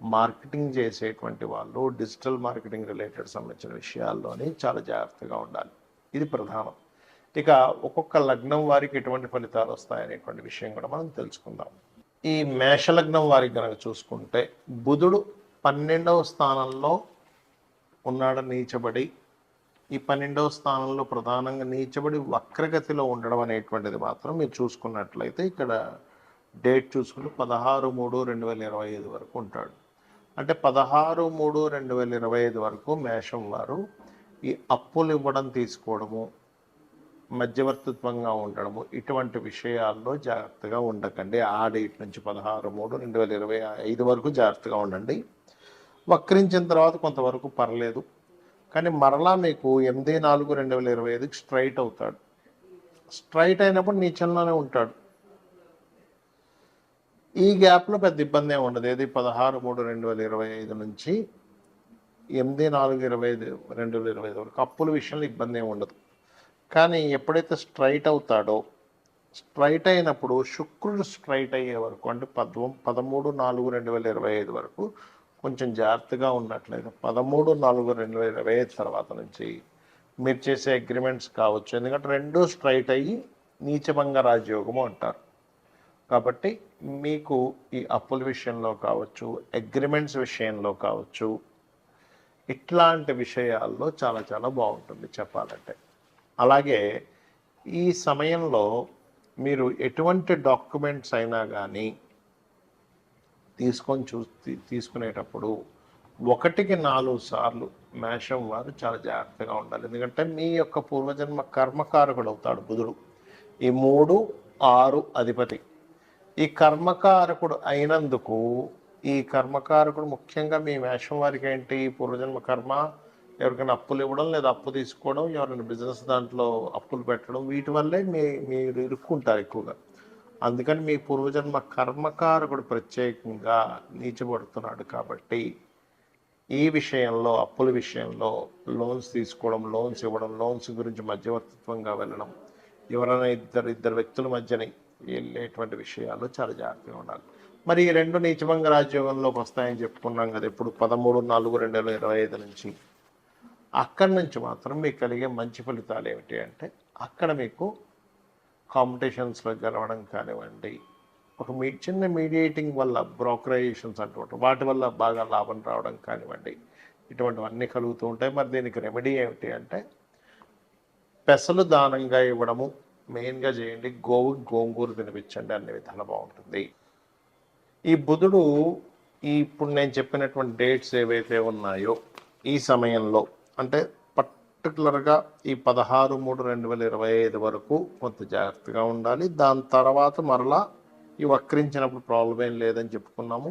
Marketing చేసేటువంటి వాళ్ళు digital marketing related సంబంధించిన విషయాల్లోని చాలా జాగ్రత్తగా ఉండాలి. ఇది ప్రధానం. ఇక ఒక్కొక్క లగ్నం వారికి ఎటువంటి ఫలితాలు వస్తాయనేటువంటి విషయం కూడా మనం తెలుసుకుందాం. ఈ మేషలగ్నం వారికి కనుక చూసుకుంటే బుధుడు పన్నెండవ స్థానంలో ఉన్నాడు నీచబడి ఈ పన్నెండవ స్థానంలో ప్రధానంగా నీచబడి వక్రగతిలో ఉండడం అనేటువంటిది మాత్రం మీరు చూసుకున్నట్లయితే ఇక్కడ డేట్ చూసుకుంటే పదహారు మూడు రెండు వేల ఇరవై ఐదు వరకు ఉంటాడు. అంటే పదహారు మూడు రెండు వేల ఇరవై ఐదు వరకు మేషం వారు ఈ అప్పులు ఇవ్వడం తీసుకోవడము మధ్యవర్తిత్వంగా ఉండడము ఇటువంటి విషయాల్లో జాగ్రత్తగా ఉండకండి. ఆ డేట్ నుంచి పదహారు మూడు రెండు వేల ఇరవై ఐదు వరకు జాగ్రత్తగా ఉండండి. వక్రించిన తర్వాత కొంతవరకు పర్లేదు. కానీ మరలా మీకు ఎనిమిది నాలుగు రెండు వేల ఇరవై ఐదుకి స్ట్రైట్ అవుతాడు. స్ట్రైట్ అయినప్పుడు నీచంలోనే ఉంటాడు. ఈ గ్యాప్లో పెద్ద ఇబ్బంది ఏమి ఉండదు. ఏది పదహారు మూడు రెండు వేల ఇరవై ఐదు నుంచి ఎనిమిది నాలుగు ఇరవై ఐదు రెండు వేల ఇరవై ఐదు వరకు అప్పుల విషయంలో ఇబ్బంది ఏమి ఉండదు. కానీ ఎప్పుడైతే స్ట్రైట్ అవుతాడో స్ట్రైట్ అయినప్పుడు శుక్రుడు స్ట్రైట్ అయ్యే వరకు అంటే పద్మం పదమూడు నాలుగు రెండు వేల ఇరవై ఐదు వరకు కొంచెం జాగ్రత్తగా ఉన్నట్లయితే పదమూడు నాలుగు రెండు వేల ఇరవై ఐదు తర్వాత నుంచి మీరు చేసే అగ్రిమెంట్స్ కావచ్చు. ఎందుకంటే రెండూ స్ట్రైట్ అయ్యి నీచభంగ రాజయోగము అంటారు. కాబట్టి మీకు ఈ అప్పుల విషయంలో కావచ్చు అగ్రిమెంట్స్ విషయంలో కావచ్చు ఇట్లాంటి విషయాల్లో చాలా చాలా బాగుంటుంది చెప్పాలంటే. అలాగే ఈ సమయంలో మీరు ఎటువంటి డాక్యుమెంట్స్ అయినా కానీ తీసుకొని చూ తీసుకునేటప్పుడు ఒకటికి నాలుగు సార్లు మేషం వారు చాలా జాగ్రత్తగా ఉండాలి. ఎందుకంటే మీ యొక్క పూర్వజన్మ కర్మకారకుడు అవుతాడు బుధుడు. ఈ మూడు ఆరు అధిపతి. ఈ కర్మకారకుడు అయినందుకు ఈ కర్మకారకుడు ముఖ్యంగా మీ వేషం వారికి ఏంటి? పూర్వజన్మ కర్మ ఎవరికైనా అప్పులు ఇవ్వడం లేదా అప్పు తీసుకోవడం ఎవరైనా బిజినెస్ దాంట్లో అప్పులు పెట్టడం వీటి వల్లే మీ మీరు ఇరుక్కుంటారు ఎక్కువగా. అందుకని మీ పూర్వజన్మ కర్మకారకుడు ప్రత్యేకంగా నీచబడుతున్నాడు కాబట్టి ఈ విషయంలో అప్పుల విషయంలో లోన్స్ తీసుకోవడం లోన్స్ ఇవ్వడం లోన్స్ గురించి మధ్యవర్తిత్వంగా వెళ్ళడం ఎవరైనా ఇద్దరు ఇద్దరు వ్యక్తుల మధ్యని వెళ్ళేటువంటి విషయాలు చాలా జాగ్రత్తగా ఉండాలి. మరి ఈ రెండు నీచభంగ రాజ్యోగంలోకి వస్తాయని చెప్పుకున్నాం కదా ఇప్పుడు పదమూడు నాలుగు రెండు వేల ఇరవై ఐదు నుంచి. అక్కడి నుంచి మాత్రం మీకు కలిగే మంచి ఫలితాలు ఏమిటి అంటే అక్కడ మీకు కాంపిటీషన్స్లో గెలవడం కానివ్వండి ఒక మీ చిన్న మీడియేటింగ్ వల్ల బ్రోకరైజేషన్స్ అంటూ వాటి వల్ల బాగా లాభం రావడం కానివ్వండి ఇటువంటివన్నీ కలుగుతూ ఉంటాయి. మరి దీనికి రెమెడీ ఏమిటి అంటే పెసలు దానంగా ఇవ్వడము మెయిన్గా చేయండి. గోవు గోంగూర తినిపించండి అన్ని విధాలు బాగుంటుంది. ఈ బుధుడు ఈ ఇప్పుడు నేను చెప్పినటువంటి డేట్స్ ఏవైతే ఉన్నాయో ఈ సమయంలో అంటే పర్టికులర్గా ఈ పదహారు మూడు రెండు వేల ఇరవై ఐదు వరకు కొంత జాగ్రత్తగా ఉండాలి. దాని తర్వాత మరలా ఈ వక్రించినప్పుడు ప్రాబ్లం ఏం లేదని చెప్పుకున్నాము.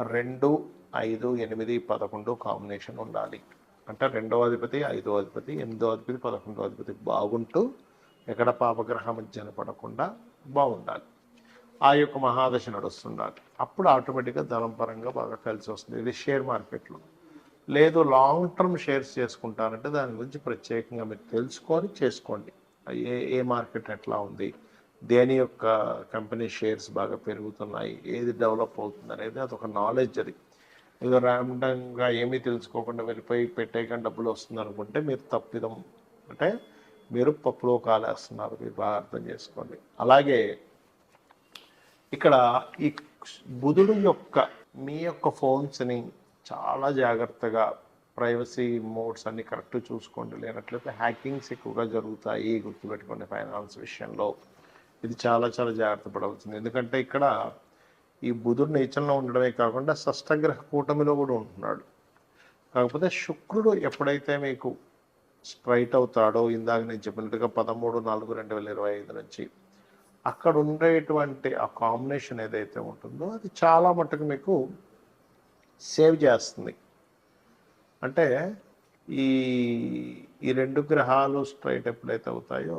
రెండు ఐదు ఎనిమిది పదకొండు కాంబినేషన్ ఉండాలి. అంటే రెండవ అధిపతి ఐదో అధిపతి ఎనిమిదో అధిపతి పదకొండో అధిపతి బాగుంటూ ఎక్కడ పాపగ్రహం మధ్యన పడకుండా బాగుండాలి. ఆ యొక్క మహాదశ నడుస్తుండాలి. అప్పుడు ఆటోమేటిక్గా ధనం పరంగా బాగా కలిసి వస్తుంది. ఇది షేర్ మార్కెట్లో. లేదు లాంగ్ టర్మ్ షేర్స్ చేసుకుంటారంటే దాని గురించి ప్రత్యేకంగా మీరు తెలుసుకొని చేసుకోండి. ఏ ఏ మార్కెట్ ఎట్లా ఉంది? దేని యొక్క కంపెనీ షేర్స్ బాగా పెరుగుతున్నాయి ఏది డెవలప్ అవుతుంది అనేది అదొక నాలెడ్జ్ అది. ఏదో ర్యాండంగా ఏమీ తెలుసుకోకుండా వెళ్ళిపోయి పెట్టేయకుండా డబ్బులు వస్తుంది అనుకుంటే మీరు తప్పిదం అంటే మీరు పప్పులో కాలేస్తున్నారు మీరు బాగా అర్థం చేసుకోండి. అలాగే ఇక్కడ ఈ బుధుడు యొక్క మీ యొక్క ఫోన్స్ని చాలా జాగ్రత్తగా ప్రైవసీ మోడ్స్ అన్ని కరెక్ట్ చూసుకోండి. లేనట్లయితే హ్యాకింగ్స్ ఎక్కువగా జరుగుతాయి గుర్తుపెట్టుకోండి ఫైనాన్స్ విషయంలో. ఇది చాలా చాలా జాగ్రత్త పడవుతుంది ఎందుకంటే ఇక్కడ ఈ బుధుడు నీచంలో ఉండడమే కాకుండా షష్టగ్రహ కూటమిలో కూడా ఉంటున్నాడు. కాకపోతే శుక్రుడు ఎప్పుడైతే మీకు స్ట్రైట్ అవుతాడో ఇందాక నేను చెప్పినట్టుగా పదమూడు నాలుగు రెండు వేల ఇరవై ఐదు నుంచి అక్కడ ఉండేటువంటి ఆ కాంబినేషన్ ఏదైతే ఉంటుందో అది చాలా మటుకు మీకు సేవ్ చేస్తుంది. అంటే ఈ ఈ రెండు గ్రహాలు స్ట్రైట్ ఎప్పుడైతే అవుతాయో